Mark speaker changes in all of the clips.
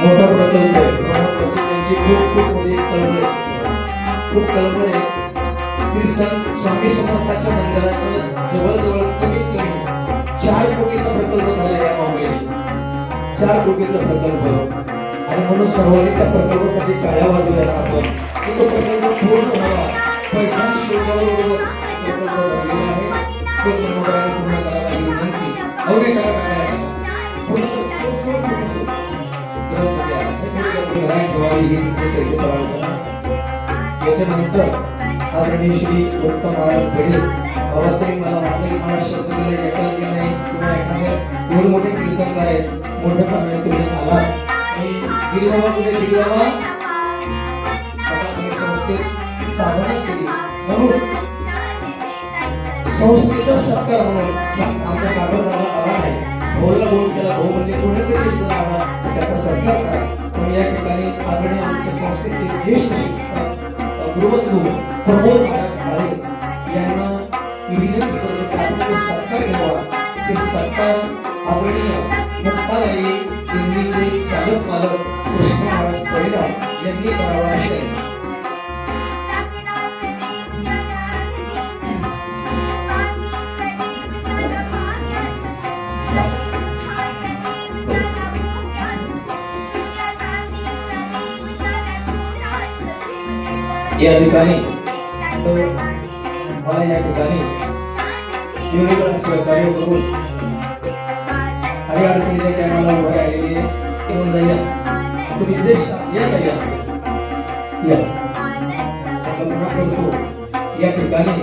Speaker 1: मोठा प्रकल्प आहे त्यांची खूप खूप म्हणजे मोठी कळवळ आहे. खूप कळवळ आहे. श्री संत स्वामी समर्थाच्या मंदिराचं जवळजवळ कमीत कमी चार कोटीचा प्रकल्प झाला या माऊलीने चार कोटीचा प्रकल्प. आणि म्हणून सर्वांनी त्या प्रकल्पासाठी काळ्या वाजवूयात आपण तो प्रकल्प पूर्ण व्हावा. पैठण शोधाबरोबर प्रकल्प झालेला आहे. तो मनोहराने पूर्ण करायला विनंती अवघे करा सगळी घरात ठेवावी ही तुमच्या इथे प्रार्थना. आदरणीय श्री उत्तम महाराज घडे बाबा तुम्ही मला आपले की मला शब्द दिला एकाला की नाही किंवा एखाद्या एवढे मोठे कीर्तनकार आहेत. मोठ्या प्रमाणात तुम्ही आला. आणि गिरीबाबा कुठे गिरीबाबा आता तुम्ही संस्थेत साधना केली. म्हणून संस्थेचा सत्कार म्हणून सा- सागर झाला आला आहे. भाऊला बोल केला भाऊ म्हणजे कोणीतरी त्याचा सत्कार करा. ठिकाणी आदरणीय आमच्या संस्थेचे ज्येष्ठ शिक्षक गुरुबंधू प्रमोद महाराज काळे यांना मी विनंती करतो की आपण जो सत्कार घ्यावा. ते सत्कार आदरणीय मुक्ताबाई दिल्लीचे चालक मालक कृष्ण महाराज पहिला यांनी करावा असे या ठिकाणी. मला या ठिकाणी वेगवेगळं सहकार्य करून काही अडचणीच्या टायमाला उभं राहिलेली आहे. येऊन जाऊया. तुम्ही जे या ना या. या कल्पना करतो. या ठिकाणी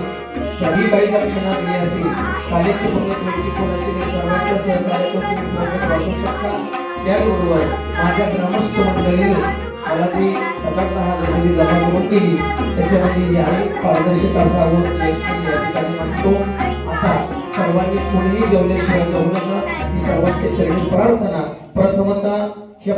Speaker 1: कधी काही लक्षणात गेली असेल कार्याची प्रगत व्यक्ती कोणाचे सर्वांच्या सहकार्यातून तुम्ही वापरू शकता. त्याचबरोबर माझ्या ग्रामस्थ मंडळीने मला ती सतत हा जमिनी जमा करून दिली त्याच्यामध्ये याही पारदर्शक असावं हे मी या ठिकाणी मानतो. आता सर्वांनी कोणीही जेवल्याशिवाय जाऊ नका. ही सर्वांच्या चरणी प्रार्थना प्रथमतः ह्या